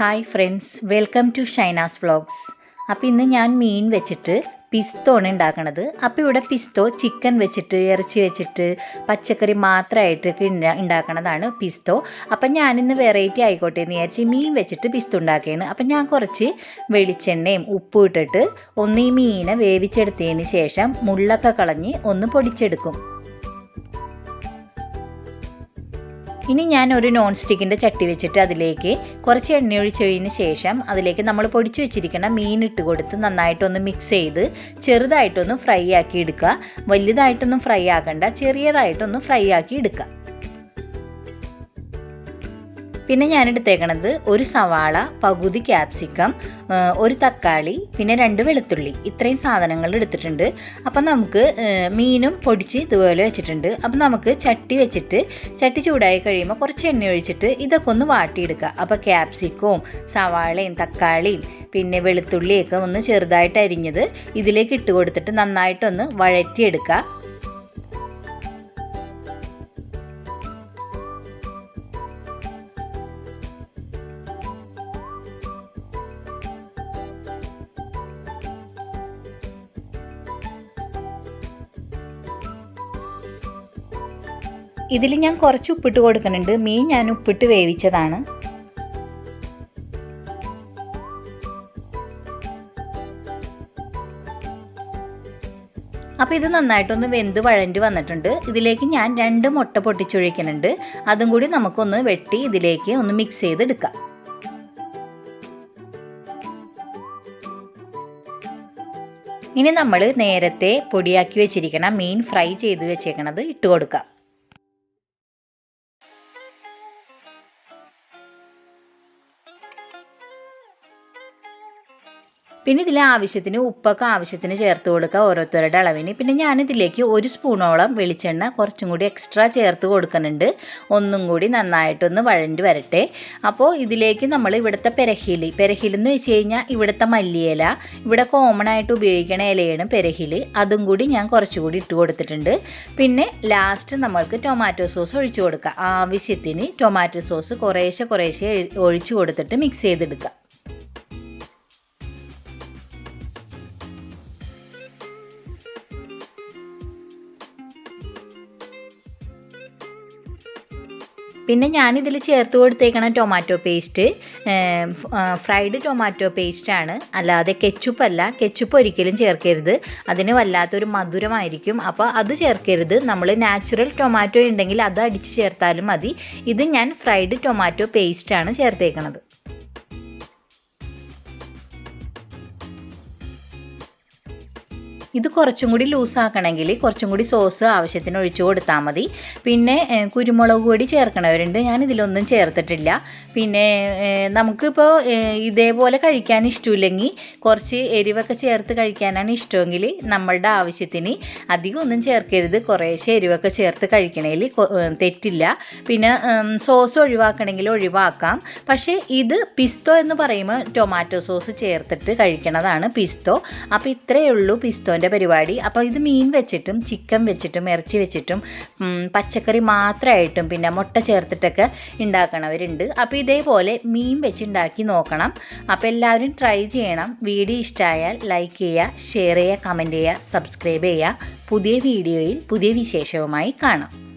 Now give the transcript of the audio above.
Hi friends welcome to Shainas vlogs. അപ്പോൾ ഇന്ന് ഞാൻ മീൻ വെച്ചിട്ട് പിസ്തോണ് ഉണ്ടാക്കണത്. അപ്പോൾ ഇവിടെ പിസ്തോ ചിക്കൻ വെച്ചിട്ട് ഇറച്ചി വെച്ചിട്ട് പച്ചക്കറി മാത്രമായിട്ട് ഉണ്ടാക്കണതാണ് പിസ്തോ. അപ്പം ഞാനിന്ന് വെറൈറ്റി ആയിക്കോട്ടെ എന്ന് വിചാരിച്ച് മീൻ വെച്ചിട്ട് പിസ്തോ ഉണ്ടാക്കിയാണ് അപ്പം ഞാൻ കുറച്ച് വെളിച്ചെണ്ണയും ഉപ്പും ഇട്ടിട്ട് ഒന്ന് ഈ മീനെ വേവിച്ചെടുത്തതിന് ശേഷം മുള്ളൊക്കെ കളഞ്ഞ് ഒന്ന് പൊടിച്ചെടുക്കും. ഇനി ഞാൻ ഒരു നോൺ സ്റ്റിക്കിന്റെ ചട്ടി വെച്ചിട്ട് അതിലേക്ക് കുറച്ച് എണ്ണ ഒഴിച്ചതിന് ശേഷം അതിലേക്ക് നമ്മൾ പൊടിച്ചു വെച്ചിരിക്കുന്ന മീൻ ഇട്ട് കൊടുത്ത് നന്നായിട്ടൊന്ന് മിക്സ് ചെയ്ത് ചെറുതായിട്ടൊന്ന് ഫ്രൈ ആക്കി എടുക്കുക. വലുതായിട്ടൊന്നും ഫ്രൈ ആക്കണ്ട ചെറിയതായിട്ടൊന്ന് ഫ്രൈ ആക്കി എടുക്കുക. പിന്നെ ഞാൻ എടുത്തേക്കണത് ഒരു സവാള പകുതി ക്യാപ്സിക്കം ഒരു തക്കാളി പിന്നെ രണ്ട് വെളുത്തുള്ളി. ഇത്രയും സാധനങ്ങൾ എടുത്തിട്ടുണ്ട്. അപ്പം നമുക്ക് മീനും പൊടിച്ച് ഇതുപോലെ വെച്ചിട്ടുണ്ട്. അപ്പം നമുക്ക് ചട്ടി വെച്ചിട്ട് ചട്ടി ചൂടായി കഴിയുമ്പോൾ കുറച്ച് എണ്ണ ഒഴിച്ചിട്ട് ഇതൊക്കെ ഒന്ന് വാട്ടിയെടുക്കുക. അപ്പോൾ ക്യാപ്സിക്കവും സവാളയും തക്കാളിയും പിന്നെ വെളുത്തുള്ളിയൊക്കെ ഒന്ന് ചെറുതായിട്ട് അരിഞ്ഞത് ഇതിലേക്ക് ഇട്ട് കൊടുത്തിട്ട് നന്നായിട്ടൊന്ന് വഴറ്റിയെടുക്കുക. ഇതിൽ ഞാൻ കുറച്ച് ഉപ്പിട്ട് കൊടുക്കുന്നുണ്ട്. മീൻ ഞാൻ ഉപ്പിട്ട് വേവിച്ചതാണ്. അപ്പോൾ ഇത് നന്നായിട്ടൊന്ന് വെന്ത് വഴണ്ടി വന്നിട്ടുണ്ട്. ഇതിലേക്ക് ഞാൻ രണ്ട് മുട്ട പൊട്ടിച്ചൊഴിക്കുന്നുണ്ട്. അതും കൂടി നമുക്കൊന്ന് വെട്ടി ഇതിലേക്ക് ഒന്ന് മിക്സ് ചെയ്തെടുക്കാം. ഇനി നമ്മൾ നേരത്തെ പൊടിയാക്കി വെച്ചിരിക്കണം മീൻ ഫ്രൈ ചെയ്ത് വെച്ചേക്കണത് ഇട്ട് കൊടുക്കാം. പിന്നെ ഇതിൽ ആവശ്യത്തിന് ഉപ്പൊക്കെ ആവശ്യത്തിന് ചേർത്ത് കൊടുക്കുക ഓരോരുത്തരുടെ അളവിന്. പിന്നെ ഞാനിതിലേക്ക് ഒരു സ്പൂണോളം വെളിച്ചെണ്ണ കുറച്ചും കൂടി എക്സ്ട്രാ ചേർത്ത് കൊടുക്കുന്നുണ്ട്. ഒന്നും കൂടി നന്നായിട്ടൊന്ന് വഴണ്ടി വരട്ടെ. അപ്പോൾ ഇതിലേക്ക് നമ്മൾ ഇവിടുത്തെ പെരഹിലി പെരഹിൽ എന്ന് വെച്ച് കഴിഞ്ഞാൽ ഇവിടുത്തെ മല്ലിയില ഇവിടെ കോമൺ ആയിട്ട് ഉപയോഗിക്കണ ഇലയാണ് പെരഹിൽ. അതും കൂടി ഞാൻ കുറച്ചുകൂടി ഇട്ട് കൊടുത്തിട്ടുണ്ട്. പിന്നെ ലാസ്റ്റ് നമ്മൾക്ക് ടൊമാറ്റോ സോസ് ഒഴിച്ചു കൊടുക്കുക. ആവശ്യത്തിന് ടൊമാറ്റോ സോസ് കുറേശ്ശെ കുറേശ്ശെ ഒഴിച്ചു കൊടുത്തിട്ട് മിക്സ് ചെയ്തെടുക്കുക. പിന്നെ ഞാനിതിൽ ചേർത്ത് കൊടുത്തേക്കണ ടൊമാറ്റോ പേസ്റ്റ് ഫ്രൈഡ് ടൊമാറ്റോ പേസ്റ്റാണ് അല്ലാതെ കെച്ചുപ്പ് അല്ല. കെച്ചുപ്പ് ഒരിക്കലും ചേർക്കരുത്. അതിന് വല്ലാത്തൊരു മധുരമായിരിക്കും. അപ്പോൾ അത് ചേർക്കരുത്. നമ്മൾ നാച്ചുറൽ ടൊമാറ്റോ ഉണ്ടെങ്കിൽ അത് അടിച്ച് ചേർത്താലും മതി. ഇത് ഞാൻ ഫ്രൈഡ് ടൊമാറ്റോ പേസ്റ്റാണ് ചേർത്തേക്കണത്. ഇത് കുറച്ചും കൂടി ലൂസാക്കണമെങ്കിൽ കുറച്ചും കൂടി സോസ് ആവശ്യത്തിന് ഒഴിച്ചു കൊടുത്താൽ മതി. പിന്നെ കുരുമുളക് പൊടി ചേർക്കണവരുണ്ട്. ഞാൻ ഇതിലൊന്നും ചേർത്തിട്ടില്ല. പിന്നെ നമുക്കിപ്പോൾ ഇതേപോലെ കഴിക്കാൻ ഇഷ്ടമില്ലെങ്കിൽ കുറച്ച് എരിവൊക്കെ ചേർത്ത് കഴിക്കാനാണ് ഇഷ്ടമെങ്കിൽ നമ്മളുടെ ആവശ്യത്തിന് അധികം ഒന്നും ചേർക്കരുത്. കുറേശ്ശെ എരിവൊക്കെ ചേർത്ത് കഴിക്കണമെങ്കിൽ തെറ്റില്ല. പിന്നെ സോസ് ഒഴിവാക്കണമെങ്കിൽ ഒഴിവാക്കാം. പക്ഷേ ഇത് പിസ്തോ എന്ന് പറയുമ്പോൾ ടൊമാറ്റോ സോസ് ചേർത്തിട്ട് കഴിക്കണതാണ് പിസ്തോ. അപ്പോൾ ഇത്രയേ ഉള്ളൂ പിസ്തോ ഉത്സവന്റെ പരിപാടി. അപ്പോൾ ഇത് മീൻ വെച്ചിട്ടും ചിക്കൻ വെച്ചിട്ടും ഇറച്ചി വെച്ചിട്ടും പച്ചക്കറി മാത്രമായിട്ടും പിന്നെ മുട്ട ചേർത്തിട്ടൊക്കെ ഉണ്ടാക്കണവരുണ്ട്. അപ്പോൾ ഇതേപോലെ മീൻ വെച്ചിണ്ടാക്കി നോക്കണം. അപ്പോൾ എല്ലാവരും ട്രൈ ചെയ്യണം. വീഡിയോ ഇഷ്ടമായാൽ ലൈക്ക് ചെയ്യുക ഷെയർ ചെയ്യുക കമന്റ് ചെയ്യുക സബ്സ്ക്രൈബ് ചെയ്യുക. പുതിയ വീഡിയോയിൽ പുതിയ വിശേഷവുമായി കാണാം.